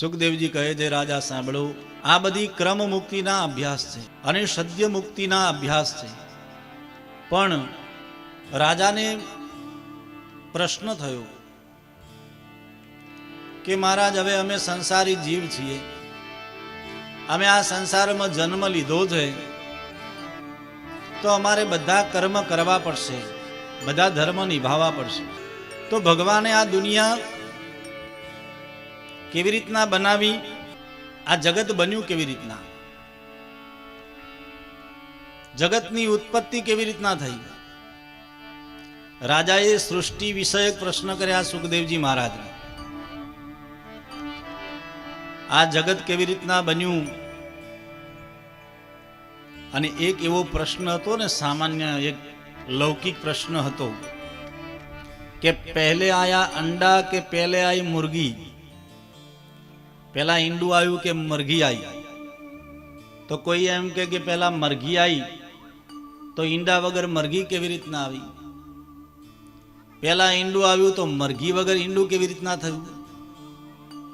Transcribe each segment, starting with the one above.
સુખદેવજી કહે છે, રાજા, સાંભળો. આ બધી ક્રમ મુક્તિના અભ્યાસ છે અને સદ્ય મુક્તિના અભ્યાસ છે. પણ રાજાને પ્રશ્ન થયો કે, મહારાજ, હવે અમે સંસારી જીવ છીએ. અમે આ સંસારમાં જન્મ લીધો છે. તો અમારે બધા કર્મ કરવા પડશે. બધા ધર્મ નિભાવવા પડશે. તો ભગવાને આ દુનિયા કેવી રીતના બનાવી? આ જગત બન્યું કેવી રીતના? જગતની ઉત્પત્તિ કેવી રીતના થઈ? રાજાએ સૃષ્ટિ વિષયક પ્રશ્ન કર્યા સુખદેવજી મહારાજને. આ જગત કેવી રીતના બન્યું? અને એક એવો પ્રશ્ન હતો ને, સામાન્ય એક લૌકિક પ્રશ્ન હતો કે પહેલે આયા અંડા કે પહેલે આઈ મુર્ગી? પહેલા ઈંડું આવ્યું કે મરઘી આવી તો કોઈ એમ કે કે મરઘી આવી તો ઈંડા વગર મરઘી કેવી રીતના આવી? પહેલા ઈંડું આવ્યું તો મરઘી વગર ઈંડું કેવી રીતના થયું?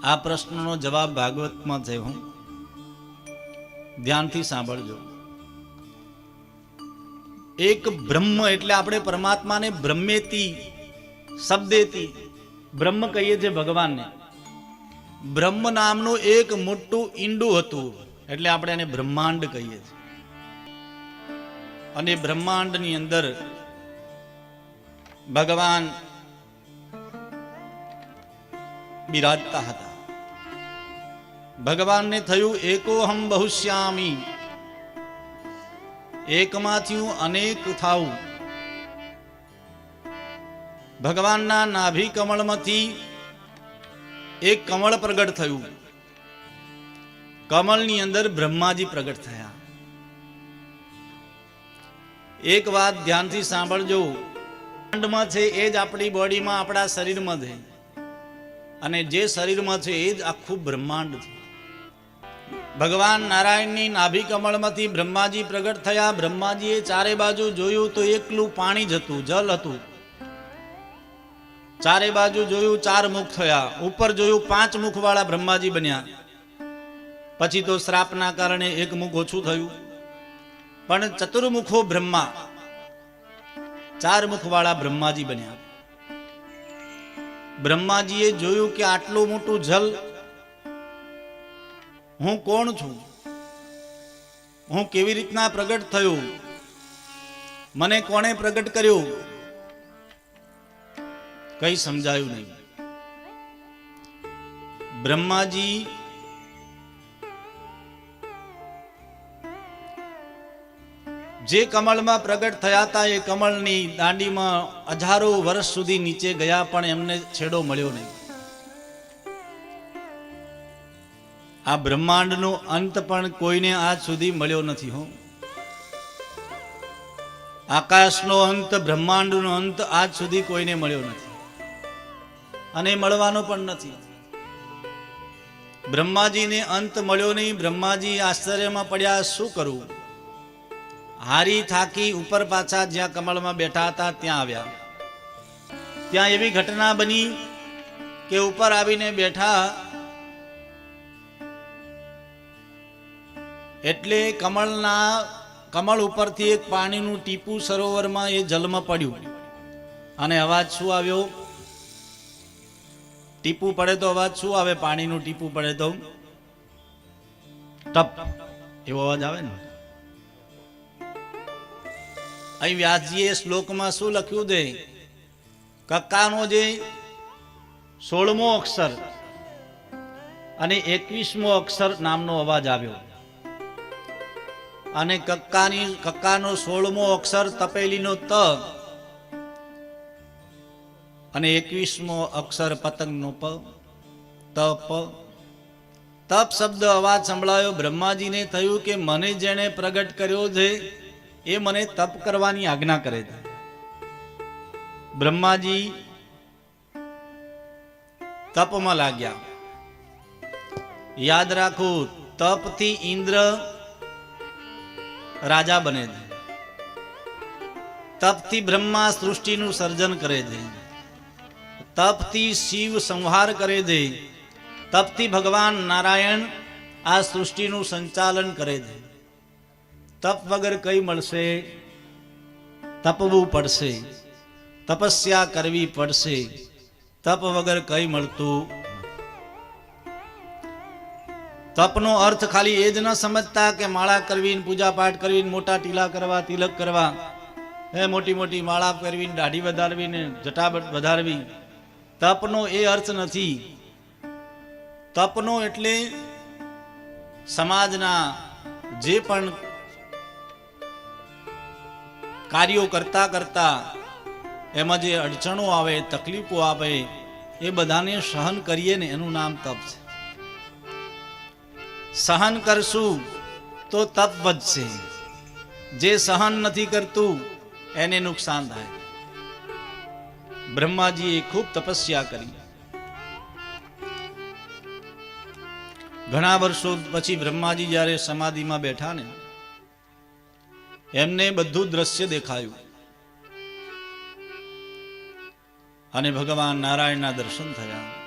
આ પ્રશ્નનો જવાબ ભાગવતમાં છે હું. ધ્યાનથી સાંભળજો. એક બ્રહ્મ એટલે આપણે પરમાત્માને બ્રહ્મેતી, શબ્દેતી, બ્રહ્મ કહીએ છીએ ભગવાનને. બ્રહ્મ નામનું એક મોટું ઈંડું હતું. એટલે આપણે એને બ્રહ્માંડ કહીએ છીએ. અને બ્રહ્માંડની અંદર ભગવાન બિરાજતા હતા. ભગવાનને થયું એકોહમ બહુશ્યામી. એકમાંથી હું અનેક થાઉં. ભગવાનના નાભી કમળમાંથી એક કમળ પ્રગટ થયું. કમળની અંદર બ્રહ્માજી પ્રગટ થયા. એક વાત ધ્યાનથી સાંભળજો. બ્રહ્માંડમાં છે એ જ આપણી બોડીમાં આપણા શરીરમાં છે. અને જે શરીરમાં છે એ જ આખું બ્રહ્માંડ છે. ભગવાન નારાયણની નાભી કમળમાંથી બ્રહ્માજી પ્રગટ થયા. બ્રહ્માજીએ ચારે બાજુ જોયું તો એકલું પાણી જ હતું, જલ હતું. ચારે બાજુ જોયું ચાર મુખ થયા. ઉપર જોયું પાંચ મુખ વાળા બ્રહ્માજી બન્યા. પછી તો શ્રાપના કારણે એક મુખ ઓછું થયું. પણ ચતુર્મુખો બ્રહ્મા. ચાર મુખ વાળા બ્રહ્માજી બન્યા. બ્રહ્માજીએ જોયું કે આટલું મોટું જલ હું કોણ છું? હું કેવી રીતના પ્રગટ થયો? મને કોણે પ્રગટ કર્યો? કઈ સમજાયું નહીં. બ્રહ્માજી જે કમળમાં પ્રગટ થયા હતા, એ કમળની દાંડીમાં હજારો વર્ષ સુધી નીચે ગયા, પણ એમને છેડો મળ્યો નહીં. આ બ્રહ્માંડનો અંત પણ કોઈને આજ સુધી મળ્યો નથી, હો. આકાશનો અંત, બ્રહ્માંડનો અંત આજ સુધી કોઈને મળ્યો નથી. અને મળવાનો પણ નથી. બ્રહ્માજીને અંત મળ્યો નહીં. બ્રહ્માજી આશ્ચર્યમાં પડ્યા, શું કરવું હારી થાકી ઉપર પાછા જ્યાં કમળમાં બેઠા હતા, ત્યાં આવ્યા. ત્યાં એવી ઘટના બની કે ઉપર આવીને બેઠા એટલે કમળના, કમળ ઉપરથી એક પાણીનું ટીપું સરોવરમાં એ જલમાં પડ્યું. અને અવાજ શું આવ્યો? ટીપું પડે તો અવાજ શું આવે? પાણીનું ટીપું પડે તો? ટપ. એવો અવાજ આવે ને? અહીં વ્યાસજીએ શ્લોકમાં શું લખ્યું છે? કક્કાનો જે સોળમો અક્ષર અને એકવીસમો અક્ષર નામનો અવાજ આવ્યો. અને કક્કાની કક્કાનો સોળમો અક્ષર તપેલીનો ત અને એકવીસમો અક્ષર પતંગનો પ તપ તપ શબ્દ અવાજ સંભળાયો, બ્રહ્માજીને થયું કે મને જેણે પ્રગટ કર્યો છે, એ મને તપ કરવાની આજ્ઞા કરે છે. બ્રહ્માજી તપમાં લાગ્યા. યાદ રાખો, તપથી ઇન્દ્ર રાજા બને છે. તપથી બ્રહ્મા સૃષ્ટિનું સર્જન કરે છે. તપથી શિવ સંહાર કરે દે. તપથી ભગવાન નારાયણ આ સૃષ્ટિનું સંચાલન કરે છે તપ વગર કઈ મળશે? તપવું પડશે. તપસ્યા કરવી પડશે. તપ વગર કઈ મળતું તપનો અર્થ ખાલી એ જ ન સમજતા કે માળા કરવી પૂજા પાઠ કરવી મોટા ટીલા કરવા, તિલક કરવા એ મોટી મોટી માળા કરવી દાઢી વધારવી ને જટા વધારવી તપનો એ અર્થ નથી. તપનો એટલે સમાજના જે પણ કાર્યો કરતા કરતા એમાં જે અડચણો આવે, તકલીફો આવે, એ બધાને સહન કરીએ ને એનું નામ તપ છે. સહન કરશું તો તપ વધશે. જે સહન નથી કરતું, એને નુકસાન થાય. બ્રહ્માજીએ ખૂબ તપસ્યા કરી. ઘણા વર્ષો પછી બ્રહ્માજી જ્યારે સમાધિમાં બેઠા ને, એમને બધું દ્રશ્ય દેખાયું. અને ભગવાન નારાયણના દર્શન થયા.